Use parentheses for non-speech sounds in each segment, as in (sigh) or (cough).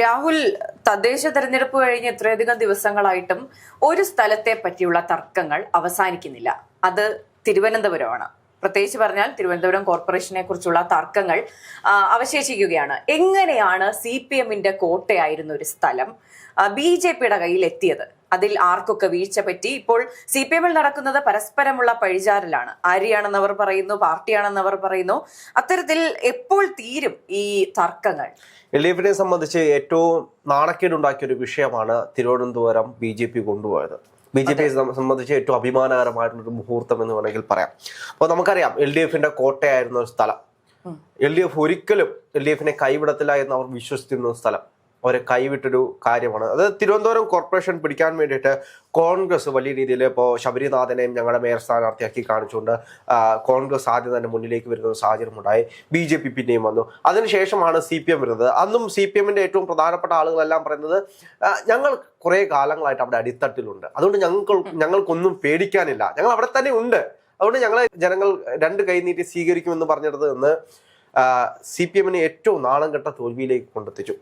രാഹുൽ തദ്ദേശ തെരഞ്ഞെടുപ്പ് കഴിഞ്ഞ് ഇത്രയധികം ദിവസങ്ങളായിട്ടും ഒരു സ്ഥലത്തെ പറ്റിയുള്ള തർക്കങ്ങൾ അവസാനിക്കുന്നില്ല. അത് തിരുവനന്തപുരമാണ്. പ്രത്യേകിച്ച് പറഞ്ഞാൽ തിരുവനന്തപുരം കോർപ്പറേഷനെ കുറിച്ചുള്ള തർക്കങ്ങൾ അവശേഷിക്കുകയാണ്. എങ്ങനെയാണ് സി പി എമ്മിന്റെ കോട്ടയായിരുന്ന ഒരു സ്ഥലം ബി ജെ പിയുടെ കയ്യിൽ എത്തിയത്? അതിൽ ആർക്കൊക്കെ വീഴ്ച പറ്റി? ഇപ്പോൾ സി പി എമ്മിൽ നടക്കുന്നത് പരസ്പരമുള്ള പഴിചാരലാണ്. ആര്യാണെന്നവർ പറയുന്നു പാർട്ടിയാണെന്നവർ പറയുന്നു. അത്തരത്തിൽ എപ്പോൾ തീരും ഈ തർക്കങ്ങൾ? എൽ ഡി എഫിനെ സംബന്ധിച്ച് ഏറ്റവും നാണക്കേടുണ്ടാക്കിയ ഒരു വിഷയമാണ് തിരുവനന്തപുരം ബി ജെ പി കൊണ്ടുപോയത്. ബി ജെ പിയെ സംബന്ധിച്ച് ഏറ്റവും അഭിമാനകരമായിട്ടുള്ള ഒരു മുഹൂർത്തം എന്ന് വേണമെങ്കിൽ പറയാം. അപ്പോൾ നമുക്കറിയാം എൽ ഡി എഫിന്റെ കോട്ടയായിരുന്ന ഒരു സ്ഥലം. എൽ ഡി എഫ് ഒരിക്കലും എൽ ഡി എഫിനെ കൈവിടത്തില്ല എന്ന് അവർ വിശ്വസിച്ചിരുന്ന സ്ഥലം. അവരെ കൈവിട്ടൊരു കാര്യമാണ്. അത് തിരുവനന്തപുരം കോർപ്പറേഷൻ പിടിക്കാൻ വേണ്ടിയിട്ട് കോൺഗ്രസ് വലിയ രീതിയിൽ ഇപ്പോൾ ശബരിനാഥനെയും ഞങ്ങളുടെ മേയർ സ്ഥാനാർത്ഥിയാക്കി കാണിച്ചുകൊണ്ട് കോൺഗ്രസ് ആദ്യം തന്നെ മുന്നിലേക്ക് വരുന്ന ഒരു സാഹചര്യം ഉണ്ടായി ബി ജെ പി പിന്നെയും വന്നു. അതിനുശേഷമാണ് സി പി എം വരുന്നത്. അന്നും സി പി എമ്മിന്റെ ഏറ്റവും പ്രധാനപ്പെട്ട ആളുകളെല്ലാം പറയുന്നത് ഞങ്ങൾ കുറേ കാലങ്ങളായിട്ട് അവിടെ അടിത്തട്ടിലുണ്ട്. അതുകൊണ്ട് ഞങ്ങൾക്ക് ഞങ്ങൾക്കൊന്നും പേടിക്കാനില്ല. ഞങ്ങൾ അവിടെ തന്നെ ഉണ്ട്. അതുകൊണ്ട് ഞങ്ങളെ ജനങ്ങൾ രണ്ട് കൈ നീട്ടി സ്വീകരിക്കുമെന്ന് പറഞ്ഞിടത്ത് എന്ന് സി പി എമ്മിനെ ഏറ്റവും നാണം കെട്ട തോൽവിയിലേക്ക് കൊണ്ടെത്തിച്ചു.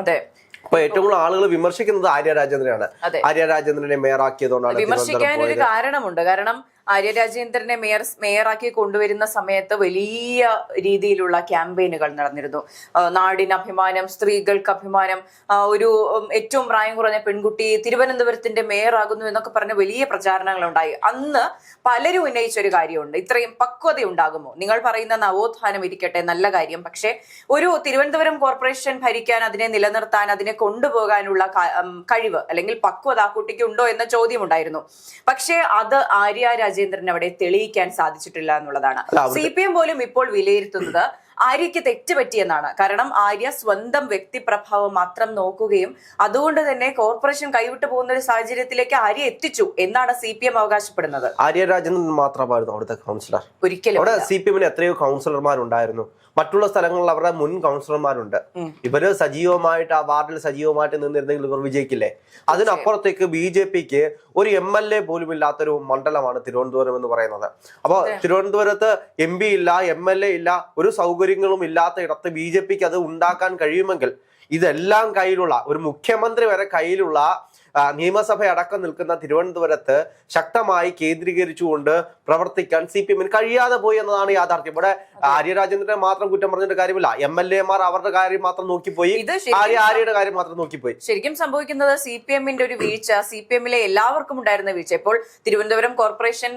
അതെ. അപ്പൊ ഏറ്റവും കൂടുതൽ ആളുകൾ വിമർശിക്കുന്നത് ആര്യ രാജേന്ദ്രനാണ്. ആര്യ രാജേന്ദ്രനെ മേയറാക്കിയതുകൊണ്ടാണ് വിമർശിക്കാൻ ഒരു കാരണമുണ്ട്. കാരണം ആര്യ രാജേന്ദ്രനെ മേയർ മേയറാക്കി കൊണ്ടുവരുന്ന സമയത്ത് വലിയ രീതിയിലുള്ള ക്യാമ്പയിനുകൾ നടന്നിരുന്നു. നാടിന് അഭിമാനം സ്ത്രീകൾക്ക് അഭിമാനം ഒരു ഏറ്റവും പ്രായം കുറഞ്ഞ പെൺകുട്ടി തിരുവനന്തപുരത്തിന്റെ മേയറാകുന്നു എന്നൊക്കെ പറഞ്ഞ വലിയ പ്രചാരണങ്ങൾ ഉണ്ടായി അന്ന് പലരും ഉന്നയിച്ച ഒരു കാര്യമുണ്ട്. ഇത്രയും പക്വത ഉണ്ടാകുമോ നിങ്ങൾ പറയുന്ന നവോത്ഥാനം ഇരിക്കട്ടെ നല്ല കാര്യം. പക്ഷേ ഒരു തിരുവനന്തപുരം കോർപ്പറേഷൻ ഭരിക്കാൻ അതിനെ നിലനിർത്താൻ അതിനെ കൊണ്ടുപോകാനുള്ള കഴിവ് അല്ലെങ്കിൽ പക്വത ആ കുട്ടിക്ക് ഉണ്ടോ എന്ന ചോദ്യം ഉണ്ടായിരുന്നു പക്ഷേ അത് ആര്യ രാജേന്ദ്രൻ അവിടെ തെളിയിക്കാൻ സാധിച്ചിട്ടില്ല എന്നുള്ളതാണ്. സി പി എം പോലും ഇപ്പോൾ വിലയിരുത്തുന്നത് ആര്യയ്ക്ക് തെറ്റ് പറ്റിയെന്നാണ് കാരണം ആര്യ സ്വന്തം വ്യക്തിപ്രഭാവം മാത്രം നോക്കുകയും അതുകൊണ്ട് തന്നെ കോർപ്പറേഷൻ കൈവിട്ടു പോകുന്ന ഒരു സാഹചര്യത്തിലേക്ക് ആര്യ എത്തിച്ചു എന്നാണ് സി പി എം അവകാശപ്പെടുന്നത്. ആര്യ രാജേന്ദ്രൻ മാത്രമായിരുന്നു അവിടുത്തെ കൗൺസിലർ. ഒരിക്കലും അവിടെ സി പി എമ്മിന് എത്രയോ കൗൺസിലർമാരുണ്ടായിരുന്നു. മറ്റുള്ള സ്ഥലങ്ങളിൽ അവരുടെ മുൻ കൗൺസിലർമാരുണ്ട്. ഇവർ സജീവമായിട്ട് ആ വാർഡിൽ സജീവമായിട്ട് നിന്നിരുന്നെങ്കിൽ ഇവർ വിജയിക്കില്ലേ? അതിനപ്പുറത്തേക്ക് ബി ജെ പിക്ക് ഒരു എം എൽ എ പോലും ഇല്ലാത്തൊരു മണ്ഡലമാണ് തിരുവനന്തപുരം എന്ന് പറയുന്നത്. അപ്പൊ തിരുവനന്തപുരത്ത് എം പി ഇല്ല എം എൽ എ ഇല്ല ഒരു സൗകര്യങ്ങളും ഇല്ലാത്ത ഇടത്ത് ബി ജെ പിക്ക് അത് ഉണ്ടാക്കാൻ കഴിയുമെങ്കിൽ ഇതെല്ലാം കയ്യിലുള്ള ഒരു മുഖ്യമന്ത്രി വരെ കയ്യിലുള്ള നിയമസഭ അടക്കം നിൽക്കുന്ന തിരുവനന്തപുരത്ത് ശക്തമായി കേന്ദ്രീകരിച്ചുകൊണ്ട് പ്രവർത്തിക്കാൻ സി പി എമ്മിന് കഴിയാതെ പോയി എന്നതാണ് യാഥാർത്ഥ്യം. ഇവിടെ ആര്യ രാജേന്ദ്രനെ മാത്രം കുറ്റം പറഞ്ഞിട്ട് കാര്യമില്ല. എം എൽ എമാർ അവരുടെ കാര്യം മാത്രം നോക്കിപ്പോയി. ആര്യ ആര്യയുടെ കാര്യം മാത്രം നോക്കിപ്പോയി. ശരിക്കും സംഭവിക്കുന്നത് സി പി എമ്മിന്റെ ഒരു വീഴ്ച സി പി എമ്മിലെ എല്ലാവർക്കും ഉണ്ടായിരുന്ന വീഴ്ച. ഇപ്പോൾ തിരുവനന്തപുരം കോർപ്പറേഷൻ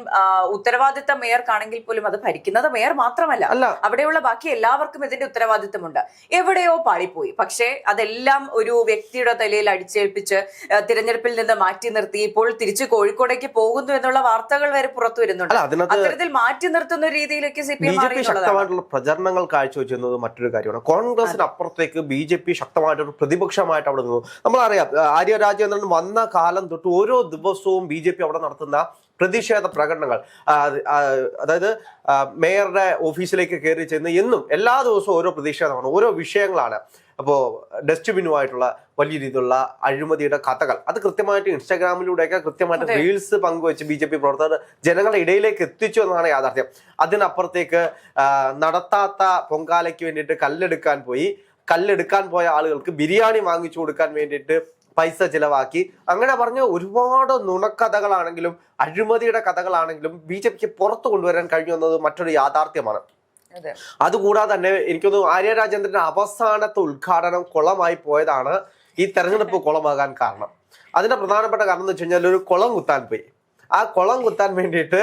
ഉത്തരവാദിത്ത മേയർക്കാണെങ്കിൽ പോലും അത് ഭരിക്കുന്നത് മേയർ മാത്രമല്ല. അല്ല. അവിടെയുള്ള ബാക്കി എല്ലാവർക്കും ഇതിന്റെ ഉത്തരവാദിത്തമുണ്ട്. എവിടെയോ പാളിപ്പോയി. പക്ഷേ അതെല്ലാം ഒരു വ്യക്തിയുടെ തലയിൽ അടിച്ചേൽപ്പിച്ച് തിരഞ്ഞെടുപ്പിൽ നിന്ന് മാറ്റി നിർത്തി. ഇപ്പോൾ തിരിച്ച് കോഴിക്കോടേക്ക് പോകുന്നു എന്നുള്ള വാർത്തകൾ വരെ പുറത്തു വരുന്നുണ്ട്. അത്തരത്തിൽ മാറ്റി നിർത്തുന്ന രീതിയിലേക്ക് സി പി എം ശക്തമായിട്ടുള്ള പ്രചരണങ്ങൾ കാഴ്ചവെച്ചിരുന്നത് മറ്റൊരു കാര്യമാണ്. കോൺഗ്രസിന് അപ്പുറത്തേക്ക് ബി ജെ പി ശക്തമായിട്ടൊരു പ്രതിപക്ഷമായിട്ട് അവിടെ നിന്നു. നമ്മളറിയാം ആര്യ രാജേന്ദ്രൻ വന്ന കാലം തൊട്ട് ഓരോ ദിവസവും ബി ജെ പി അവിടെ നടത്തുന്ന പ്രതിഷേധ പ്രകടനങ്ങൾ. അതായത് മേയറുടെ ഓഫീസിലേക്ക് കയറി ചെന്ന് എന്നും എല്ലാ ദിവസവും ഓരോ പ്രതിഷേധമാണ് ഓരോ വിഷയങ്ങളാണ്. അപ്പോൾ ഡസ്റ്റ്ബിനുമായിട്ടുള്ള വലിയ രീതിയിലുള്ള അഴിമതിയുടെ കഥകൾ. അത് കൃത്യമായിട്ട് ഇൻസ്റ്റാഗ്രാമിലൂടെയൊക്കെ കൃത്യമായിട്ട് റീൽസ് പങ്കുവെച്ച് ബി ജെ പി പ്രവർത്തകർ ജനങ്ങളുടെ ഇടയിലേക്ക് എത്തിച്ചു എന്നതാണ് യാഥാർത്ഥ്യം. അതിനപ്പുറത്തേക്ക് നടത്താത്ത പൊങ്കാലയ്ക്ക് വേണ്ടിയിട്ട് കല്ലെടുക്കാൻ പോയി. കല്ലെടുക്കാൻ പോയ ആളുകൾക്ക് ബിരിയാണി വാങ്ങിച്ചു കൊടുക്കാൻ വേണ്ടിയിട്ട് പൈസ ചിലവാക്കി. അങ്ങനെ പറഞ്ഞ ഒരുപാട് നുണക്കഥകളാണെങ്കിലും അഴിമതിയുടെ കഥകളാണെങ്കിലും ബി ജെ പിക്ക് പുറത്തു കൊണ്ടുവരാൻ കഴിഞ്ഞു എന്നത് മറ്റൊരു യാഥാർത്ഥ്യമാണ്. അതുകൂടാതെ തന്നെ എനിക്കൊന്ന് ആര്യ രാജേന്ദ്രന്റെ അവസാനത്തെ ഉദ്ഘാടനം കുളമായി പോയതാണ് ഈ തെരഞ്ഞെടുപ്പ് കുളമാകാൻ കാരണം. അതിന്റെ പ്രധാനപ്പെട്ട കാരണം എന്ന് വെച്ച് കഴിഞ്ഞാൽ ഒരു കുളം കുത്താൻ പോയി. ആ കുളം കുത്താൻ വേണ്ടിയിട്ട്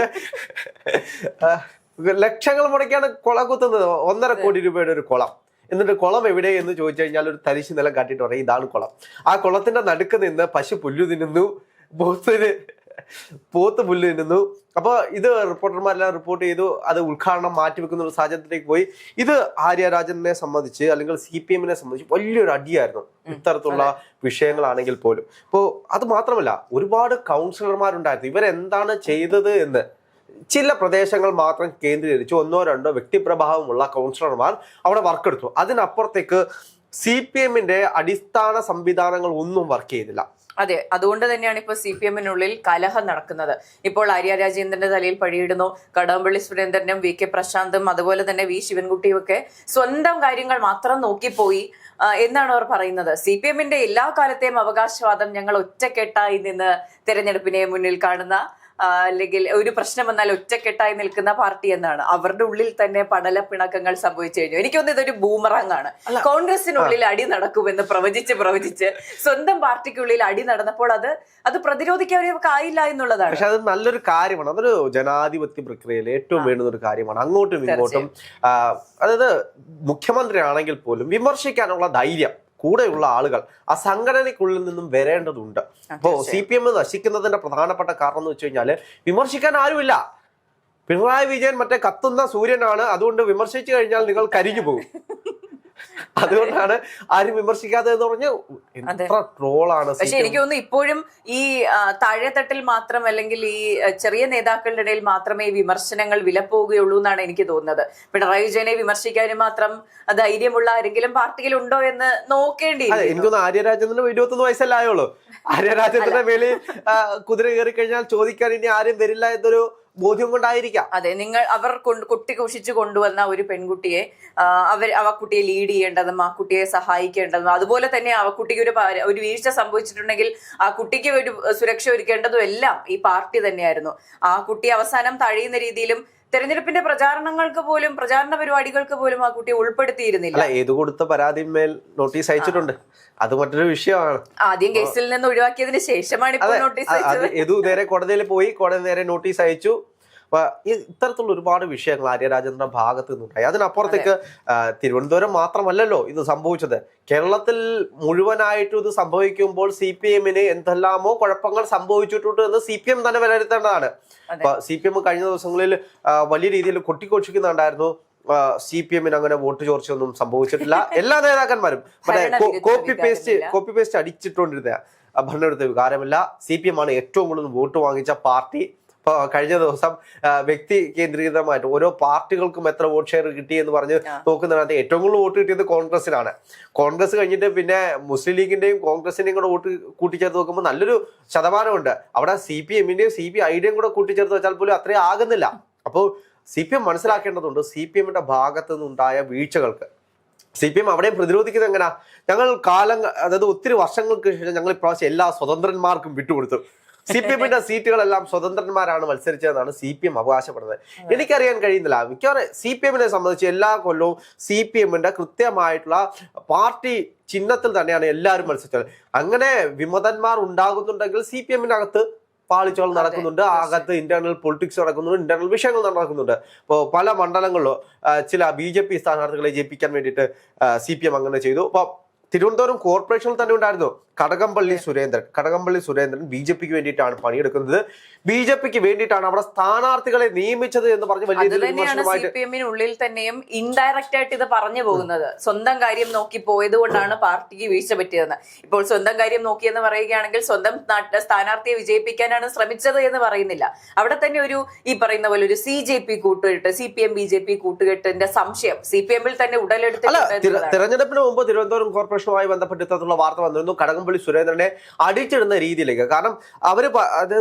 ലക്ഷങ്ങൾ മുടക്കിയാണ് കുളം കുത്തുന്നത്. ഒന്നര കോടി രൂപയുടെ ഒരു കുളം. എന്നിട്ട് കുളം എവിടെ എന്ന് ചോദിച്ചു കഴിഞ്ഞാൽ ഒരു തരിശു നിലം കാട്ടിട്ട് പറയും ഇതാണ് കുളം. ആ കുളത്തിന്റെ നടുക്ക് നിന്ന് പശു പുല്ലു തിന്നുന്നു. പോത്തിന് പോത്ത് പുല്ല് തിന്നുന്നു അപ്പൊ ഇത് റിപ്പോർട്ടർമാരെല്ലാം റിപ്പോർട്ട് ചെയ്തു അത് ഉദ്ഘാടനം മാറ്റിവെക്കുന്ന ഒരു സാഹചര്യത്തിലേക്ക് പോയി. ഇത് ആര്യ രാജനെ സംബന്ധിച്ച് അല്ലെങ്കിൽ സി പി എമ്മിനെ സംബന്ധിച്ച് വലിയൊരു അടിയായിരുന്നു ഇത്തരത്തിലുള്ള വിഷയങ്ങളാണെങ്കിൽ പോലും. ഇപ്പോൾ അത് മാത്രമല്ല ഒരുപാട് കൗൺസിലർമാരുണ്ടായിരുന്നു ഇവരെന്താണ് ചെയ്തത് എന്ന്. ചില പ്രദേശങ്ങൾ മാത്രം കേന്ദ്രീകരിച്ച്. ഒന്നോ രണ്ടോ വ്യക്തിപ്രഭാവമുള്ള കൗൺസിലർമാർ അവിടെ വർക്ക് എടുത്തു അതിനപ്പുറത്തേക്ക് സി പി എമ്മിന്റെ അടിസ്ഥാന സംവിധാനങ്ങൾ ഒന്നും വർക്ക് ചെയ്തില്ല. അതെ അതുകൊണ്ട് തന്നെയാണ് ഇപ്പോൾ സി പി എമ്മിനുള്ളിൽ കലഹം നടക്കുന്നത്. ഇപ്പോൾ ആര്യ രാജേന്ദ്രന്റെ തലയിൽ പഴിയിടുന്നു കടകംപള്ളി സുരേന്ദ്രനും വി കെ പ്രശാന്തും അതുപോലെ തന്നെ വി ശിവൻകുട്ടിയും ഒക്കെ സ്വന്തം കാര്യങ്ങൾ മാത്രം നോക്കിപ്പോയി എന്നാണ് അവർ പറയുന്നത്. സി പി എമ്മിന്റെ എല്ലാ കാലത്തെയും അവകാശവാദം ഞങ്ങൾ ഒറ്റക്കെട്ടായി നിന്ന് തെരഞ്ഞെടുപ്പിനെ മുന്നിൽ കാണുന്ന അല്ലെങ്കിൽ ഒരു പ്രശ്നം വന്നാൽ ഒറ്റക്കെട്ടായി നിൽക്കുന്ന പാർട്ടി എന്നാണ്. അവരുടെ ഉള്ളിൽ തന്നെ പടല പിണക്കങ്ങൾ സംഭവിച്ചു കഴിഞ്ഞു. എനിക്കൊന്നും ഇതൊരു ബൂമറാങ് ആണ്. കോൺഗ്രസിനുള്ളിൽ അടി നടക്കുമെന്ന് പ്രവചിച്ച് പ്രവചിച്ച് സ്വന്തം പാർട്ടിക്കുള്ളിൽ അടി നടന്നപ്പോൾ അത് അത് പ്രതിരോധിക്കാൻ അവർക്ക് ആയില്ല എന്നുള്ളതാണ്. പക്ഷെ അത് നല്ലൊരു കാര്യമാണ്. അതൊരു ജനാധിപത്യ പ്രക്രിയയിൽ ഏറ്റവും വേണ്ടുന്ന ഒരു കാര്യമാണ്. അങ്ങോട്ടും ഇങ്ങോട്ടും അതായത് മുഖ്യമന്ത്രി ആണെങ്കിൽ പോലും വിമർശിക്കാനുള്ള ധൈര്യം കൂടെയുള്ള ആളുകൾ ആ സംഘടനയ്ക്കുള്ളിൽ നിന്നും വരേണ്ടതുണ്ട്. അപ്പോ സി പി എം നശിക്കുന്നതിന്റെ പ്രധാനപ്പെട്ട കാരണം എന്ന് വെച്ച് കഴിഞ്ഞാൽ വിമർശിക്കാൻ ആരുമില്ല. പിണറായി വിജയൻ മറ്റേ കത്തുന്ന സൂര്യനാണ് അതുകൊണ്ട് വിമർശിച്ചു കഴിഞ്ഞാൽ നിങ്ങൾ കരിഞ്ഞു പോകും. അതുകൊണ്ടാണ് ആരും വിമർശിക്കാതെ എന്ന് പറഞ്ഞ് എത്ര ട്രോളാണ് പക്ഷെ എനിക്ക് തോന്നുന്നു ഇപ്പോഴും ഈ താഴെത്തട്ടിൽ മാത്രം അല്ലെങ്കിൽ ഈ ചെറിയ നേതാക്കളുടെ ഇടയിൽ മാത്രമേ ഈ വിമർശനങ്ങൾ വിലപ്പോവുകയുള്ളൂ എന്നാണ് എനിക്ക് തോന്നുന്നത്. പിണറായി വിജയനെ വിമർശിക്കാനും മാത്രം ധൈര്യമുള്ള ആരെങ്കിലും പാർട്ടിയിൽ ഉണ്ടോ എന്ന് നോക്കേണ്ടി എനിക്കൊന്ന് ആര്യരാജേന്ദ്രന് ഇരുപത്തൊന്ന് വയസ്സല്ല ആയുള്ളൂ. ആര്യരാജേന്ദ്രന്റെ മേളിൽ കുതിര കയറി കഴിഞ്ഞാൽ ചോദിക്കാൻ ഇനി ആരും വരില്ല എന്നൊരു ബോധ്യം കൊണ്ടായിരിക്കാം. അതെ നിങ്ങൾ അവർ കൊണ്ട് കുട്ടി കുഷിച്ച് കൊണ്ടുവന്ന ഒരു പെൺകുട്ടിയെ അവർ അവ കുട്ടിയെ ലീഡ് ചെയ്യേണ്ടതും ആ കുട്ടിയെ സഹായിക്കേണ്ടതും അതുപോലെ തന്നെ ആ കുട്ടിക്ക് ഒരു ഒരു വീഴ്ച സംഭവിച്ചിട്ടുണ്ടെങ്കിൽ ആ കുട്ടിക്ക് ഒരു സുരക്ഷ ഒരുക്കേണ്ടതും എല്ലാം ഈ പാർട്ടി തന്നെയായിരുന്നു. ആ കുട്ടി അവസാനം തഴയുന്ന രീതിയിലും തെരഞ്ഞെടുപ്പിന്റെ പ്രചാരണങ്ങൾക്ക് പോലും പ്രചാരണ പരിപാടികൾക്ക് പോലും ആ കുട്ടിയെ ഉൾപ്പെടുത്തിയിരുന്നില്ല. ഏത് കൊടുത്ത പരാതിമേൽ നോട്ടീസ് അയച്ചിട്ടുണ്ട്. അത് മറ്റൊരു വിഷയമാണ്. ആദ്യം കേസിൽ നിന്ന് ഒഴിവാക്കിയതിന് ശേഷമാണ് ഇപ്പോൾ നോട്ടീസ് അയച്ചത്. ഏതു നേരെ കോടതിയിൽ പോയി കോടതി നേരെ നോട്ടീസ് അയച്ചു. ഇത്തരത്തിലുള്ള ഒരുപാട് വിഷയങ്ങൾ ആര്യരാജേന്ദ്ര ഭാഗത്ത് നിന്നുണ്ടായി. അതിനപ്പുറത്തേക്ക് തിരുവനന്തപുരം മാത്രമല്ലല്ലോ ഇത് സംഭവിച്ചത്. കേരളത്തിൽ മുഴുവനായിട്ടും ഇത് സംഭവിക്കുമ്പോൾ സി പി എമ്മിന് എന്തെല്ലാമോ കുഴപ്പങ്ങൾ സംഭവിച്ചിട്ടുണ്ട് എന്ന് സി പി എം തന്നെ വിലയിരുത്തേണ്ടതാണ്. സി പി എം കഴിഞ്ഞ ദിവസങ്ങളിൽ വലിയ രീതിയിൽ കൊട്ടിക്കോഷിക്കുന്നുണ്ടായിരുന്നു സി പി എമ്മിന് അങ്ങനെ വോട്ട് ചോർച്ചയൊന്നും സംഭവിച്ചിട്ടില്ല. (laughs) എല്ലാ നേതാക്കന്മാരും. മറ്റേ കോപ്പി പേസ്റ്റ് കോപ്പി പേസ്റ്റ് അടിച്ചിട്ടുകൊണ്ടിരുന്ന ആ, ഭരണവിരുദ്ധ വികാരമില്ല. സി പി എം ആണ് ഏറ്റവും കൂടുതൽ വോട്ട് വാങ്ങിച്ച പാർട്ടി. ഇപ്പൊ കഴിഞ്ഞ ദിവസം വ്യക്തി കേന്ദ്രീകൃതമായിട്ട് ഓരോ പാർട്ടികൾക്കും എത്ര വോട്ട് ഷെയർ കിട്ടി എന്ന് പറഞ്ഞ് നോക്കുന്നതിനകത്ത് ഏറ്റവും കൂടുതൽ വോട്ട് കിട്ടിയത് കോൺഗ്രസിനാണ് കോൺഗ്രസ് കഴിഞ്ഞിട്ട് പിന്നെ മുസ്ലിം ലീഗിന്റെയും കോൺഗ്രസിന്റെയും കൂടെ വോട്ട് കൂട്ടിച്ചേർത്ത് നോക്കുമ്പോൾ നല്ലൊരു ശതമാനമുണ്ട്. അവിടെ സി പി എമ്മിന്റെയും സി പി ഐയുടെയും കൂടെ കൂട്ടിച്ചേർത്ത് വെച്ചാൽ പോലും അത്രയും ആകുന്നില്ല. അപ്പോൾ സി പി എം മനസ്സിലാക്കേണ്ടതുണ്ട് സി പി എമ്മിന്റെ ഭാഗത്തു നിന്നുണ്ടായ വീഴ്ചകൾക്ക്. സി പി എം അവിടെയും പ്രതിരോധിക്കുന്നത് എങ്ങനെയാ ഞങ്ങൾ കാലം അതായത് ഒത്തിരി വർഷങ്ങൾക്ക് ശേഷം ഞങ്ങൾ ഇപ്രാവശ്യം എല്ലാ സ്വതന്ത്രന്മാർക്കും വിട്ടുകൊടുത്തു. സി പി എമ്മിന്റെ സീറ്റുകളെല്ലാം സ്വതന്ത്രന്മാരാണ് മത്സരിച്ചതെന്നാണ് സി പി എം അവകാശപ്പെടുന്നത് എനിക്കറിയാൻ കഴിയുന്നില്ല. മിക്കവാറും സി പി എമ്മിനെ സംബന്ധിച്ച് എല്ലാ കൊല്ലവും സി പി എമ്മിന്റെ കൃത്യമായിട്ടുള്ള പാർട്ടി ചിഹ്നത്തിൽ തന്നെയാണ് എല്ലാവരും മത്സരിച്ചത്. അങ്ങനെ വിമതന്മാർ ഉണ്ടാകുന്നുണ്ടെങ്കിൽ സി പി എമ്മിനകത്ത് പാളിച്ചകൾ നടക്കുന്നുണ്ട്. അകത്ത് ഇന്റേണൽ പൊളിറ്റിക്സ് നടക്കുന്നുണ്ട്. ഇന്റേണൽ വിഷയങ്ങൾ നടക്കുന്നുണ്ട്. ഇപ്പോൾ പല മണ്ഡലങ്ങളിലും ചില ബി ജെ പി സ്ഥാനാർത്ഥികളെ ജയിപ്പിക്കാൻ വേണ്ടിയിട്ട് സി പി എം അങ്ങനെ ചെയ്തു. അപ്പൊ തിരുവനന്തപുരം കോർപ്പറേഷനിൽ തന്നെ ഉണ്ടായിരുന്നു. കടകംപള്ളി സുരേന്ദ്രൻ. കടകംപള്ളി സുരേന്ദ്രൻ ബി ജെ പിക്ക് വേണ്ടിയിട്ടാണ് പണിയെടുക്കുന്നത്. ബി ജെ പിക്ക് വേണ്ടിയിട്ടാണ് അവിടെ സ്ഥാനാർത്ഥികളെ നിയമിച്ചത് എന്ന് പറഞ്ഞ് വലിയ ഉള്ളിൽ തന്നെയും ഇൻഡയറക്റ്റ് ആയിട്ട് ഇത് പറഞ്ഞു പോകുന്നത്. സ്വന്തം കാര്യം നോക്കി പോയത് കൊണ്ടാണ് പാർട്ടിക്ക് വീഴ്ച പറ്റിയതെന്ന്. ഇപ്പോൾ സ്വന്തം കാര്യം നോക്കിയെന്ന് പറയുകയാണെങ്കിൽ സ്വന്തം നാട്ടിലെ സ്ഥാനാർത്ഥിയെ വിജയിപ്പിക്കാനാണ് ശ്രമിച്ചത് എന്ന് പറയുന്നില്ല. അവിടെ തന്നെ ഒരു ഈ പറയുന്ന പോലെ ഒരു സി ജെ പി കൂട്ടുകെട്ട് C P M B J P കൂട്ടുകെട്ടിന്റെ സംശയം സി പി എമ്മിൽ തന്നെ ഉടലെടുത്ത്. തിരഞ്ഞെടുപ്പിന് മുമ്പ് തിരുവനന്തപുരം കോർപ്പറേഷനുമായി ബന്ധപ്പെട്ട് ഇത്തരത്തിലുള്ള വാർത്ത വന്നിരുന്നു. കടകംപള്ളി സുരേന്ദ്രനെ അടിച്ചിടുന്ന രീതിയിലേക്ക്. കാരണം അവർ അത്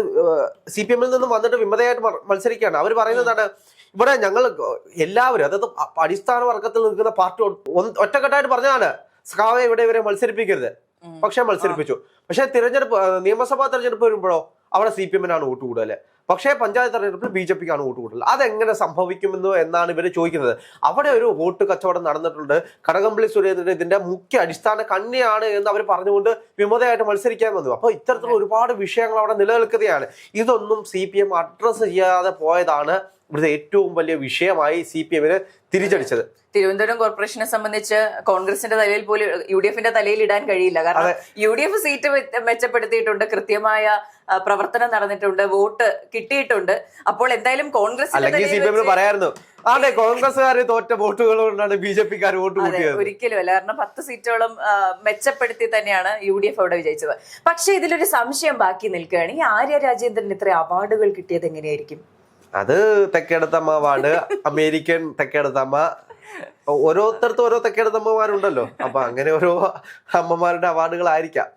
സി പി എമ്മിൽ നിന്നും വന്നിട്ട് വിമതയായിട്ട് മത്സരിക്കുകയാണ്. അവർ പറയുന്നതാണ് ഇവിടെ ഞങ്ങൾ എല്ലാവരും അതായത് അടിസ്ഥാന വർഗത്തിൽ നിൽക്കുന്ന പാർട്ടി ഒറ്റക്കെട്ടായിട്ട് പറഞ്ഞതാണ്. സ്കാവെ ഇവിടെ ഇവരെ മത്സരിപ്പിക്കരുത്. പക്ഷെ മത്സരിപ്പിച്ചു. പക്ഷെ തിരഞ്ഞെടുപ്പ് നിയമസഭാ തെരഞ്ഞെടുപ്പ് വരുമ്പോഴോ അവിടെ സി പി എമ്മിനാണ് വോട്ട് കൂടുതൽ പക്ഷേ പഞ്ചായത്ത് തെരഞ്ഞെടുപ്പിൽ ബി ജെ പിക്കാണ് വോട്ട് കൂടുതൽ അതെങ്ങനെ സംഭവിക്കുമെന്ന് എന്നാണ് ഇവർ ചോദിക്കുന്നത്. അവിടെ ഒരു വോട്ട് കച്ചവടം നടന്നിട്ടുണ്ട്. കടകംപള്ളി സുരേന്ദ്രൻ ഇതിന്റെ മുഖ്യ അടിസ്ഥാന കണ്ണിയാണ് എന്ന് അവർ പറഞ്ഞുകൊണ്ട് വിമതയായിട്ട് മത്സരിക്കാൻ വന്നു. അപ്പോൾ ഇത്തരത്തിലുള്ള ഒരുപാട് വിഷയങ്ങൾ അവിടെ നിലനിൽക്കുകയാണ്. ഇതൊന്നും സി പി എം അഡ്രസ്സ് ചെയ്യാതെ പോയതാണ് ഇവിടുത്തെ ഏറ്റവും വലിയ വിഷയമായി സി പി എമ്മിന് തിരിച്ചടിച്ചത്. തിരുവനന്തപുരം കോർപ്പറേഷനെ സംബന്ധിച്ച് കോൺഗ്രസിന്റെ തലയിൽ പോലും യു ഡി എഫിന്റെ തലയിൽ ഇടാൻ കഴിയില്ല. കാരണം യു ഡി എഫ് സീറ്റ് മെച്ചപ്പെടുത്തിയിട്ടുണ്ട് കൃത്യമായ പ്രവർത്തനം നടന്നിട്ടുണ്ട് വോട്ട് കിട്ടിയിട്ടുണ്ട്. അപ്പോൾ എന്തായാലും കോൺഗ്രസ് പറയായിരുന്നു അതെ കോൺഗ്രസ്സുകാർ തോറ്റ വോട്ടുകൾ കൊണ്ടാണ് ബി ജെ പിക്കാർ വോട്ട് കൂട്ടിയത്. ഒരിക്കലും അല്ല കാരണം പത്ത് സീറ്റോളം മെച്ചപ്പെടുത്തി തന്നെയാണ് യു ഡി എഫ് അവിടെ വിജയിച്ചത്. പക്ഷേ ഇതിലൊരു സംശയം ബാക്കി നിൽക്കുകയാണ്. ഈ ആര്യ രാജേന്ദ്രൻ ഇത്ര അവാർഡുകൾ കിട്ടിയത് എങ്ങനെയായിരിക്കും? അത് തെക്കേടത്തമ്മ അവാർഡ് അമേരിക്കൻ തെക്കേടത്തമ്മ. ഓരോരുത്തർക്കും ഓരോ തെക്കേടത്തമ്മമാരുണ്ടല്ലോ. അപ്പൊ അങ്ങനെ ഓരോ അമ്മമാരുടെ അവാർഡുകളായിരിക്കാം.